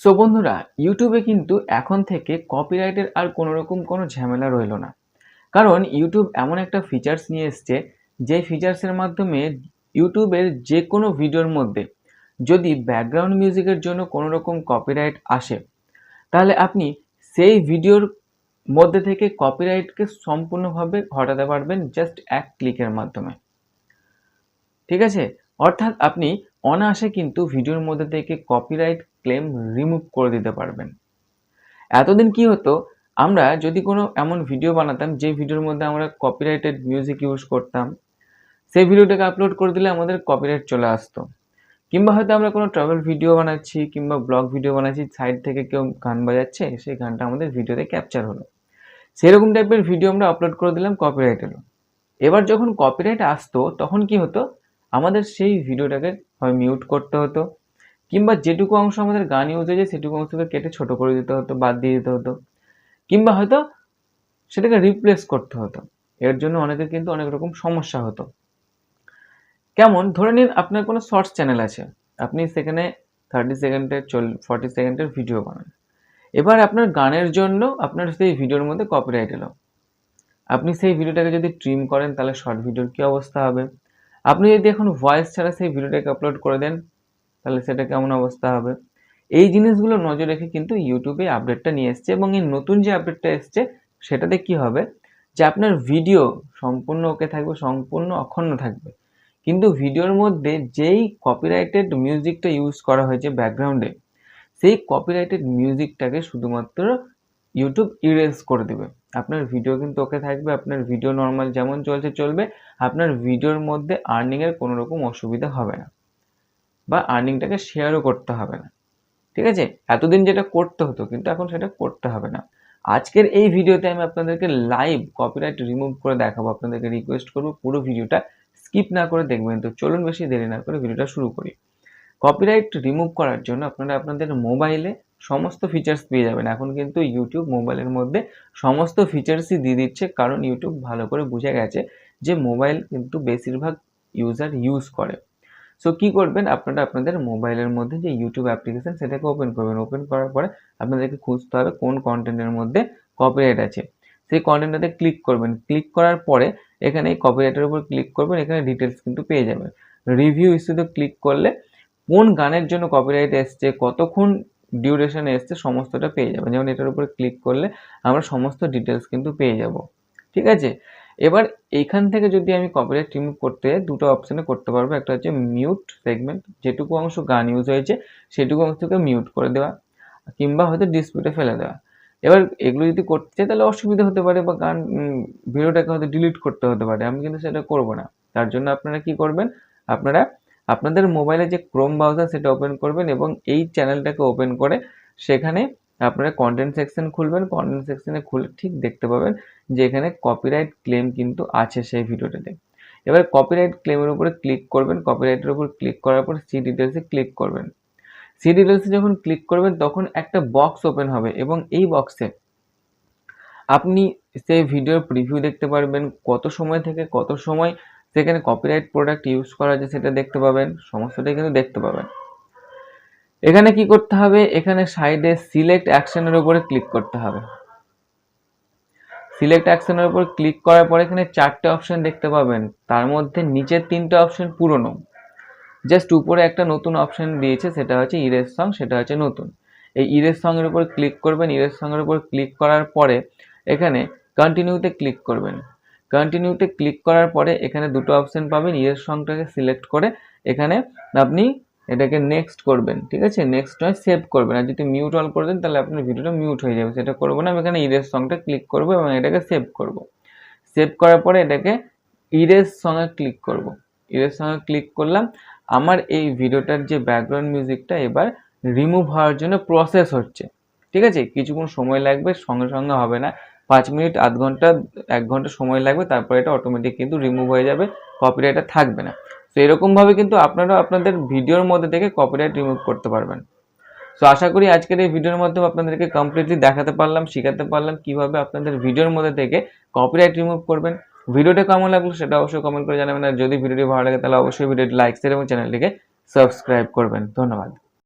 So বন্ধুরা ইউটিউবে কিন্তু এখন থেকে কপিরাইটের আর কোনো রকম কোনো ঝামেলা রইল না। কারণ ইউটিউব এমন একটা ফিচার্স নিয়ে এসছে, যে ফিচার্সের মাধ্যমে ইউটিউবের যে কোনো ভিডিওর মধ্যে যদি ব্যাকগ্রাউন্ড মিউজিকের জন্য কোনো রকম কপিরাইট আসে, তাহলে আপনি সেই ভিডিওর মধ্যে থেকে কপিরাইটকে সম্পূর্ণভাবে হটাতে পারবেন জাস্ট এক ক্লিকের মাধ্যমে। ঠিক আছে? অর্থাৎ আপনি অনায়াসে কিন্তু ভিডিওর মধ্যে থেকে কপিরাইট ক্লেম রিমুভ করে দিতে পারবেন। এতদিন কি হতো, আমরা যদি কোনো এমন ভিডিও বানাতাম, যে ভিডিওর মধ্যে আমরা কপিরাইটেড মিউজিক ইউজ করতাম, সেই ভিডিওটাকে আপলোড করে দিলে আমাদের কপিরাইট চলে আসতো। কিংবা হয়তো আমরা কোনো ট্রাভেল ভিডিও বানাচ্ছি, কিংবা ব্লগ ভিডিও বানাচ্ছি সাইড থেকে কেউ গান বাজাচ্ছে, সেই গানটা আমাদের ভিডিওতে ক্যাপচার হলো। সেরকম টাইপের ভিডিও আমরা আপলোড করে দিলাম কপিরাইট এলো এবার যখন কপিরাইট আসতো, তখন কি হতো আমাদের সেই ভিডিওটাকে হয় মিউট করতে হতো, কিংবা যেটুকু অংশ আমাদের গান ইউজ হয়েছে সেটুকু অংশকে কেটে ছোট করে দিতে হতো, বাদ দিয়ে দিতে হতো, কিংবা হয়তো সেটাকে রিপ্লেস করতে হতো। এর জন্য অনেকের কিন্তু অনেক রকম সমস্যা হতো। কেমন? ধরে নিন আপনার কোনো শর্টস চ্যানেল আছে, আপনি সেখানে থার্টি সেকেন্ডের চল ফর্টি সেকেন্ডের ভিডিও বানান। এবার আপনার গানের জন্য আপনার সেই ভিডিওর মধ্যে কপিরাইট এলো। আপনি সেই ভিডিওটাকে যদি ট্রিম করেন তাহলে শর্ট ভিডিওর কী অবস্থা হবে? আপনি যদি এখন ভয়েস ছাড়া সেই ভিডিওটাকে আপলোড করে দেন, তাহলে সেটা কেমন অবস্থা হবে? এই জিনিসগুলো নজর রেখে কিন্তু ইউটিউবে আপডেটটা নিয়ে এসছে এবং এই নতুন যে আপডেটটা এসছে, সেটাতে কি হবে? যে আপনার ভিডিও সম্পূর্ণ ওকে থাকবে, সম্পূর্ণ অখণ্ড থাকবে। কিন্তু ভিডিওর মধ্যে যেই কপিরাইটেড মিউজিকটা ইউজ করা হয়েছে ব্যাকগ্রাউন্ডে সেই কপিরাইটেড মিউজিকটাকে শুধুমাত্র ইউটিউব ইরেজ করে দেবে। আপনার ভিডিও কিন্তু ওকে থাকবে, আপনার ভিডিও নর্মাল যেমন চলছে, চলবে, আপনার ভিডিওর মধ্যে আর্নিংয়ের কোনো রকম অসুবিধা হবে না বা আর্নিংটাকে শেয়ারও করতে হবে না, ঠিক আছে? এতদিন যেটা করতে হতো, কিন্তু এখন সেটা করতে হবে না। আজকের এই ভিডিওতে আমি আপনাদেরকে লাইভ কপিরাইট রিমুভ করে দেখাবো, আপনাদেরকে রিকোয়েস্ট করব, পুরো ভিডিওটা স্কিপ না করে দেখবেন। তো চলুন বেশি দেরি না করে ভিডিওটা শুরু করি। কপিরাইট রিমুভ করার জন্য আপনারা আপনাদের মোবাইলে সমস্ত ফিচার্স পেয়ে যাবেন। এখন কিন্তু ইউটিউব মোবাইলের মধ্যে সমস্ত ফিচার্সই দিয়ে দিচ্ছে, কারণ ইউটিউব ভালো করে বুঝে গেছে যে মোবাইল কিন্তু বেশিরভাগ ইউজার ইউজ করে। সো কী করবেন? আপনারা আপনাদের মোবাইলের মধ্যে যে ইউটিউব অ্যাপ্লিকেশন সেটাকে ওপেন করবেন। ওপেন করার পরে আপনাদেরকে খুঁজতে হবে কোন কন্টেন্টের মধ্যে কপিরাইট আছে। সেই কন্টেন্টটাতে ক্লিক করবেন। ক্লিক করার পরে এখানে এই কপিরাইটের উপর ক্লিক করবেন, এখানে ডিটেলস কিন্তু পেয়ে যাবেন। রিভিউ ইস্যুতে ক্লিক করলে কোন গানের জন্য কপিরাইট এসছে, কতক্ষণ ডিউরেশন এসছে, সমস্তটা পেয়ে যাবেন যেমন এটার উপরে ক্লিক করলে আমরা সমস্ত ডিটেলস কিন্তু পেয়ে যাব। ঠিক আছে? এবার এইখান থেকে যদি আমি কপিরাইট রিমুভ করতে দুটো অপশানে করতে পারব। একটা হচ্ছে মিউট সেগমেন্ট যেটুকু অংশ গান ইউজ হয়েছে, সেটুকু অংশকে মিউট করে দেওয়া, কিংবা হয়তো ডিসপিউটে ফেলে দেওয়া। এবার এগুলো যদি করতে চাই, তাহলে অসুবিধা হতে পারে বা গান ভিডিওটাকে হয়তো ডিলিট করতে হতে পারে। আমি কিন্তু সেটা করব না। তার জন্য আপনারা কি করবেন? আপনারা আপনাদের মোবাইলে যে ক্রোম ব্রাউজার সেটা ওপেন করবেন এবং এই চ্যানেলটাকে ওপেন করে সেখানে আপনারা কন্টেন্ট সেকশন খুলবেন কন্টেন্ট সেকশনে খুলে ঠিক দেখতে পাবেন যে এখানে কপিরাইট ক্লেম কিন্তু আছে সেই ভিডিওটাতে। এবার কপিরাইট ক্লেমের উপরে ক্লিক করবেন কপিরাইটের উপর ক্লিক করার পর সি ডিটেলসে ক্লিক করবেন। সি ডিটেলসে যখন ক্লিক করবেন তখন একটা বক্স ওপেন হবে এবং এই বক্সে আপনি সেই ভিডিওর প্রিভিউ দেখতে পারবেন, কত সময় থেকে কত সময় সেখানে কপিরাইট প্রোডাক্ট ইউজ করা আছে সেটা দেখতে পাবেন, সমস্তটাই কিন্তু দেখতে পাবেন। এখানে কি করতে হবে? এখানে সাইডে সিলেক্ট অ্যাকশনের উপরে ক্লিক করতে হবে। সিলেক্ট অ্যাকশনের উপর ক্লিক করার পরে এখানে চারটে অপশন দেখতে পাবেন। তার মধ্যে নিচের তিনটে অপশন পুরনো। জাস্ট উপরে একটা নতুন অপশন দিয়েছে, সেটা হচ্ছে ইরেজ সং সেটা হচ্ছে নতুন। এই ইরেজ সঙ্গের উপর ক্লিক করবেন ইরেজ সঙ্গের উপর ক্লিক করার পরে এখানে কন্টিনিউতে ক্লিক করবেন। কন্টিনিউতে ক্লিক করার পরে এখানে দুটো অপশন পাবেন ইরেজ সংটাকে সিলেক্ট করে এখানে আপনি এটাকে নেক্সট করবেন, ঠিক আছে? নেক্সট নয় সেভ করবেন। আর যদি মিউট অল করে দেন, তাহলে আপনার ভিডিওটা মিউট হয়ে যাবে। সেটা করব না, আমি এখানে ইরেজ সংটা ক্লিক করব এবং এটাকে সেভ করব। সেভ করার পরে এটাকে ইরেজ সঙ্গে ক্লিক করব। ইরেজ সঙ্গে ক্লিক করলাম। আমার এই ভিডিওটার যে ব্যাকগ্রাউন্ড মিউজিকটা এবার রিমুভ হওয়ার জন্য প্রসেস হচ্ছে। ঠিক আছে? কিছুক্ষণ সময় লাগবে, সঙ্গে সঙ্গে হবে না। পাঁচ মিনিট, আধ ঘণ্টা, এক ঘণ্টা সময় লাগবে, তারপরে এটা অটোমেটিক কিন্তু রিমুভ হয়ে যাবে কপিরাইটটা থাকবে না। তো এরকমভাবে কিন্তু আপনারা আপনাদের ভিডিওর মধ্যে থেকে কপিরাইট রিমুভ করতে পারবেন। সো আশা করি আজকের এই ভিডিওর মাধ্যমে আপনাদেরকে কমপ্লিটলি দেখাতে পারলাম, শেখাতে পারলাম কীভাবে আপনাদের ভিডিওর মধ্যে থেকে কপিরাইট রিমুভ করবেন। ভিডিওটা কেমন লাগল সেটা অবশ্যই কমেন্ট করে জানাবেন, আর যদি ভিডিওটি ভালো লাগে তাহলে অবশ্যই ভিডিওটি লাইক এবং চ্যানেলটিকে সাবস্ক্রাইব করবেন। ধন্যবাদ।